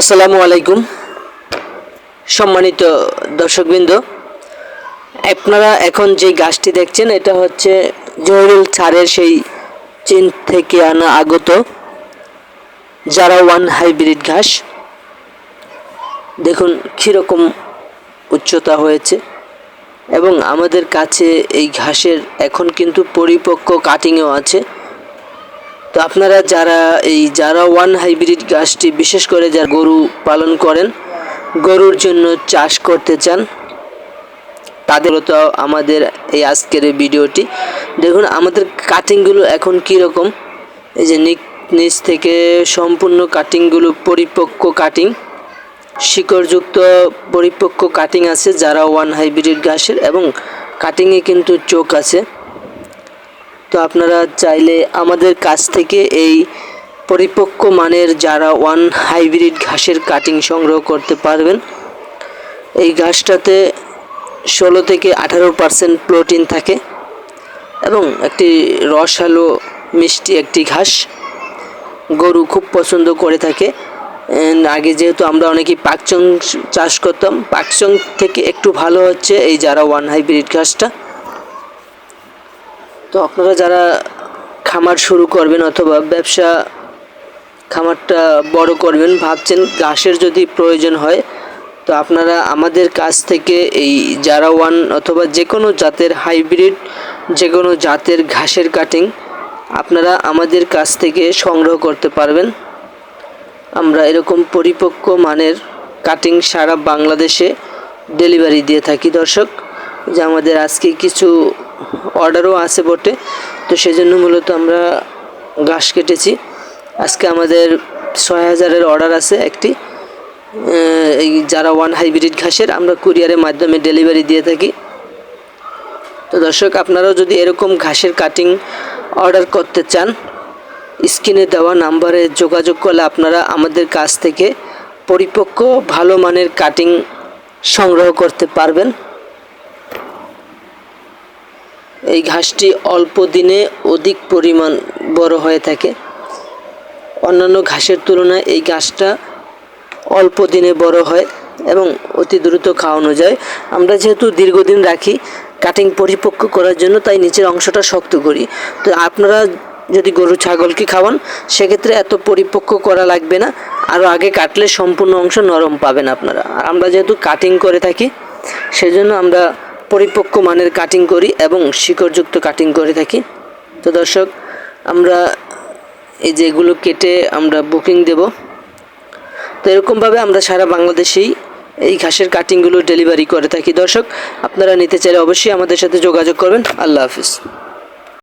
আসসালামু আলাইকুম। সম্মানিত দর্শকবৃন্দ, আপনারা এখন যে গাছটি দেখছেন, এটা হচ্ছে জহিরুল ছাড়ের সেই চীন থেকে আনা আগত যারা ওয়ান হাইব্রিড ঘাস। দেখুন কীরকম উচ্চতা হয়েছে এবং আমাদের কাছে এই ঘাসের এখন কিন্তু পরিপক্ক কাটিংও আছে। তো আপনারা যারা এই, যারা ওয়ান হাইব্রিড গাছটি বিশেষ করে যারা গরু পালন করেন, গরুর জন্য চাষ করতে চান, তাদের তো আমাদের এই আজকের ভিডিওটি। দেখুন, আমাদের কাটিংগুলো এখন কীরকম? এই যে নিক নিচ থেকে সম্পূর্ণ কাটিংগুলো পরিপক্ক কাটিং শিকড়যুক্ত পরিপক্ক কাটিং আছে যারা ওয়ান হাইব্রিড ঘাসের এবং কাটিংয়ে কিন্তু চোখ আছে। তো আপনারা চাইলে আমাদের কাছ থেকে এই পরিপক্ক মানের যারা ওয়ান হাইব্রিড ঘাসের কাটিং সংগ্রহ করতে পারবেন, এই ঘাসটাতে ষোলো থেকে আঠারো পার্সেন্ট প্রোটিন থাকে এবং একটি রসালো মিষ্টি একটি ঘাস গরু খুব পছন্দ করে থাকে। আগে যেহেতু আমরা অনেকেই পাকচং চাষ করতাম, পাকচং থেকে একটু ভালো হচ্ছে এই যারা ওয়ান হাইব্রিড ঘাসটা। তো আপনারা যারা খামার শুরু করবেন অথবা ব্যবসা খামারটা বড় করবেন, ভাবছেন ঘাসের যদি প্রয়োজন হয়, তো আপনারা আমাদের কাছ থেকে এই যারা ওয়ান অথবা যে কোনো জাতের হাইব্রিড যে কোনো জাতের ঘাসের কাটিং আপনারা আমাদের কাছ থেকে সংগ্রহ করতে পারবেন। আমরা এরকম পরিপক্ক মানের কাটিং সারা বাংলাদেশে ডেলিভারি দিয়ে থাকি। দর্শক, যে আমাদের আজকে কিছু অর্ডারও আছে বটে। তো সেজন্য মূলত আমরা ঘাস কেটেছি। আজকে আমাদের ছয় হাজারের অর্ডার আছে একটি। এই যারা ওয়ান হাইব্রিড ঘাসের, আমরা কুরিয়ারের মাধ্যমে ডেলিভারি দিয়ে থাকি। তো দর্শক, আপনারাও যদি এরকম ঘাসের কাটিং অর্ডার করতে চান, স্ক্রিনে দেওয়া নাম্বারে যোগাযোগ করলে আপনারা আমাদের কাছ থেকে পরিপক্ক ভালো মানের কাটিং সংগ্রহ করতে পারবেন। এই ঘাসটি অল্প দিনে অধিক পরিমাণ বড় হয়ে থাকে। অন্যান্য ঘাসের তুলনায় এই ঘাসটা অল্প দিনে বড় হয় এবং অতি দ্রুত খাওয়ানো যায়। আমরা যেহেতু দীর্ঘদিন রাখি কাটিং পরিপক্ক করার জন্য তাই নিচের অংশটা শক্ত করি। তো আপনারা যদি গরু, ছাগলকে খাওয়ান, সেক্ষেত্রে এত পরিপক্ক করা লাগবে না। আরও আগে কাটলে সম্পূর্ণ অংশ নরম পাবেন আপনারা। আমরা যেহেতু কাটিং করে থাকি, সেজন্য আমরা পরিপক্ক মানের কাটিং করি এবং শিকড়যুক্ত কাটিং করে থাকি। তো দর্শক, আমরা এই যেগুলো কেটে আমরা বুকিং দেব। তো এরকমভাবে আমরা সারা বাংলাদেশেই এই ঘাসের কাটিংগুলো ডেলিভারি করে থাকি। দর্শক, আপনারা নিতে চাইলে অবশ্যই আমাদের সাথে যোগাযোগ করবেন। আল্লাহ হাফিজ।